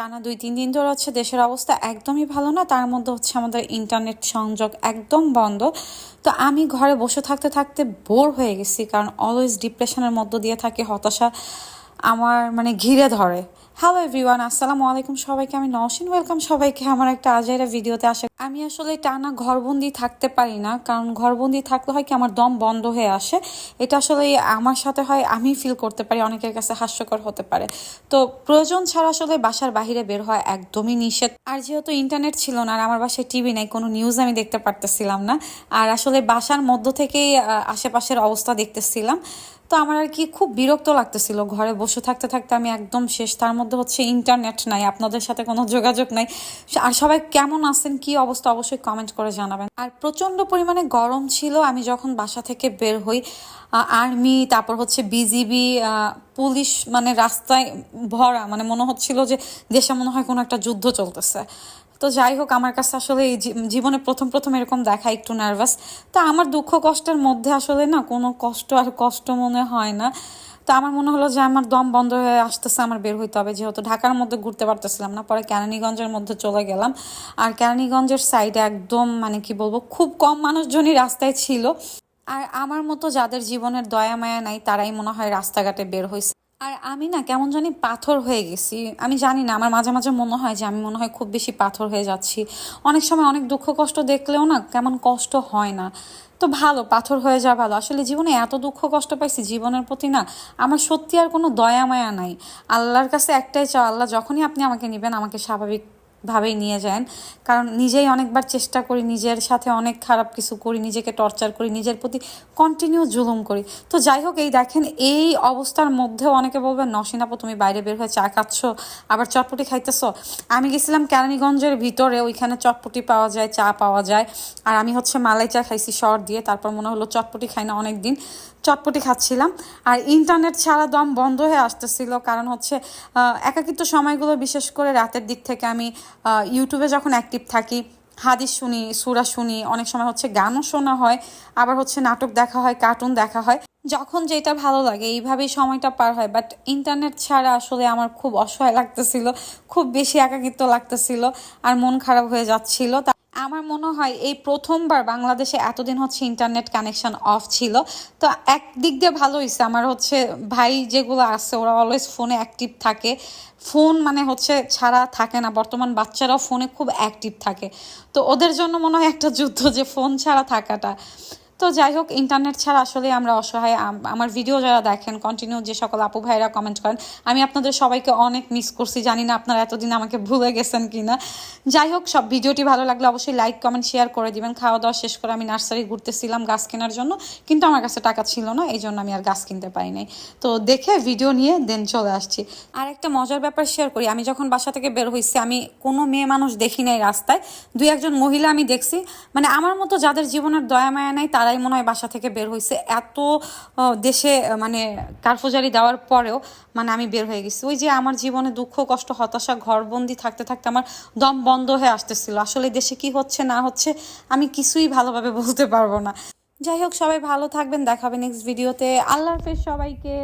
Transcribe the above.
টানা দুই, তিন দিন ধরে হচ্ছে দেশের অবস্থা একদমই ভালো না। তার মধ্যে হচ্ছে আমাদের ইন্টারনেট সংযোগ একদম বন্ধ। তো আমি ঘরে বসে থাকতে থাকতে বোর হয়ে গেছি, কারণ অলওয়েজ ডিপ্রেশনের মধ্য দিয়ে থাকে, হতাশা আমার মানে ঘিরে ধরে। হ্যালো এভরিওয়ান আসসালামু আলাইকুম সবাইকে। আমি নওশিন ওয়েলকাম সবাইকে আমার একটা আজাইরা ভিডিওতে আসে আমি আসলে টানা ঘরবন্দি থাকতে পারি না, কারণ ঘরবন্দি থাকলে হয় কি আমার দম বন্ধ হয়ে আসে। এটা আসলে আমার সাথে হয়, আমি ফিল করতে পারি, অনেকের কাছে হাস্যকর হতে পারে। তো প্রয়োজন ছাড়া আসলে বাসার বাইরে বের হয় একদমই নিষেধ। আর যেহেতু ইন্টারনেট ছিল না, আর আমার বাসায় টিভি নাই, কোনো নিউজ আমি দেখতে পারতেছিলাম না, আর আসলে বাসার মধ্য থেকেই আশেপাশের অবস্থা দেখতেছিলাম, তো আমার আর কি খুব বিরক্ত লাগতেছিল ঘরে বসে থাকতে থাকতে। আমি একদম শেষ, তার মধ্যে হচ্ছে ইন্টারনেট নাই, আপনাদের সাথে কোনো যোগাযোগ নাই। আর সবাই কেমন আছেন, কি অবস্থা? অবশ্যই কমেন্ট করে জানাবেন। আর প্রচণ্ড পরিমাণে গরম ছিল, আমি যখন বাসা থেকে বের হই আর্মি তারপর হচ্ছে বিজিবি পুলিশ মানে রাস্তায় ভরা মানে মনে হচ্ছিল যে দেশে মনে হয় কোনো একটা যুদ্ধ চলতেছে। তো যাই হোক, আমার কাছে আসলে এই জীবনে প্রথম প্রথম এরকম দেখা একটু নার্ভাস তো আমার দুঃখ কষ্টের মধ্যে আসলে না কোনো কষ্ট আর কষ্ট মনে হয় না। তো আমার মনে হলো যে আমার দম বন্ধ হয়ে আসতেছে, আমার বের হইতে হবে। যেহেতু ঢাকার মধ্যে ঘুরতে পারতেছিলাম না, পরে কেরানীগঞ্জের মধ্যে চলে গেলাম। আর কেরানীগঞ্জের সাইডে একদম মানে কি বলব, খুব কম মানুষজনই রাস্তায় ছিল। আর আমার মতো যাদের জীবনের দয়া মায়া নাই, তারাই মনে হয় রাস্তাঘাটে বের হয়েছে আর আমি না কেমন জানি পাথর হয়ে গেছি। আমি জানি না, আমার মাঝে মাঝে মনে হয় যে আমি মনে হয় খুব বেশি পাথর হয়ে যাচ্ছি। অনেক সময় অনেক দুঃখ কষ্ট দেখলেও না কেমন কষ্ট হয় না। তো ভালো, পাথর হয়ে যাওয়া ভালো। আসলে জীবনে এত দুঃখ কষ্ট পাইছি, জীবনের প্রতি না আমার সত্যি আর কোনো দয়া মায়া নাই। আল্লাহর কাছে একটাই চাও আল্লাহ যখনই আপনি আমাকে নেবেন, আমাকে স্বাভাবিক ভাবেই নিয়ে যান। কারণ নিজেই অনেকবার চেষ্টা করি, নিজের সাথে অনেক খারাপ কিছু করি, নিজেকে টর্চার করি, নিজের প্রতি কন্টিনিউ জুলুম করি। তো যাই হোক, এই দেখেন, এই অবস্থার মধ্যেও অনেকে বলবেন নসিনাপু, তুমি বাইরে বের হয়ে চা খাচ্ছ, আবার চটপটি খাইতেছ? আমি গেছিলাম কেরানীগঞ্জের ভিতরে, ওইখানে চটপটি পাওয়া যায়, চা পাওয়া যায়। আর আমি হচ্ছে মালাই চা খাইছি শর দিয়ে, তারপর মনে হলো চটপটি খাই না অনেক দিন চটপটি খাচ্ছিলাম। আর ইন্টারনেট ছাড়া দম বন্ধ হয়ে আসতেছিল, কারণ হচ্ছে একাকিত্ব সময়গুলো বিশেষ করে রাতের দিক থেকে আমি ইউটিউবে যখন অ্যাক্টিভ থাকি, হাদিস শুনি, সুরা শুনি, অনেক সময় হচ্ছে গানও শোনা হয়, আবার হচ্ছে নাটক দেখা হয় কার্টুন দেখা হয়। যখন যেটা ভালো লাগে, এইভাবেই সময়টা পার হয় বাট ইন্টারনেট ছাড়া আসলে আমার খুব অসহায় লাগতেছিল, খুব বেশি একাকিত্ব লাগতেছিল, আর মন খারাপ হয়ে যাচ্ছিল। আমার মনে হয় এই প্রথমবার বাংলাদেশে এতদিন হচ্ছে ইন্টারনেট কানেকশন অফ ছিল। তো একদিক দিয়ে ভালো হয়েছে আমার হচ্ছে ভাই যেগুলো আছে, ওরা অলওয়েজ ফোনে অ্যাক্টিভ থাকে। ফোন মানে হচ্ছে ছাড়া থাকে না। বর্তমান বাচ্চারাও ফোনে খুব অ্যাক্টিভ থাকে। তো ওদের জন্য মনে হয় একটা যুদ্ধ যে ফোন ছাড়া থাকাটা। তো যাই হোক ইন্টারনেট ছাড়া আসলে আমরা অসহায়। আমার ভিডিও যারা দেখেন কন্টিনিউ যে সকল আপু ভাইরা কমেন্ট করেন, আমি আপনাদের সবাইকে অনেক মিস করছি। জানি না আপনারা এতদিন আমাকে ভুলে গেছেন কিনা। যাই হোক, সব ভিডিওটি ভালো লাগলে অবশ্যই লাইক কমেন্ট শেয়ার করে দিবেন। খাওয়া দাওয়া শেষ করে আমি নার্সারি ঘুরতেছিলাম গাছ কেনার জন্য, কিন্তু আমার কাছে টাকা ছিল না, এই জন্য আমি আর গাছ কিনতে পারি নাই। তো দেখে ভিডিও নিয়ে দেন চলে আসছি। আর একটা মজার ব্যাপার শেয়ার করি, আমি যখন বাসা থেকে বের হয়েছি আমি কোনো মেয়ে মানুষ দেখি নাই রাস্তায়। দুই একজন মহিলা আমি দেখছি মানে আমার মতো যাদের জীবনের দয়া মায়া নাই তারাই মনে হয় বাসা থেকে বের হয়েছে এত দেশে মানে কারফুজারি দেওয়ার পরেও মানে আমি বের হয়ে গেছি। ওই যে আমার জীবনে দুঃখ, কষ্ট, হতাশা, ঘরবন্দি থাকতে থাকতে আমার দম বন্ধ হয়ে আসতেছিল। আসলে দেশে কি হচ্ছে, না হচ্ছে, আমি কিছুই ভালোভাবে বলতে পারব না। যাই হোক, সবাই ভালো থাকবেন। দেখাবে নেক্সট ভিডিওতে আল্লাহ হাফেজ সবাইকে।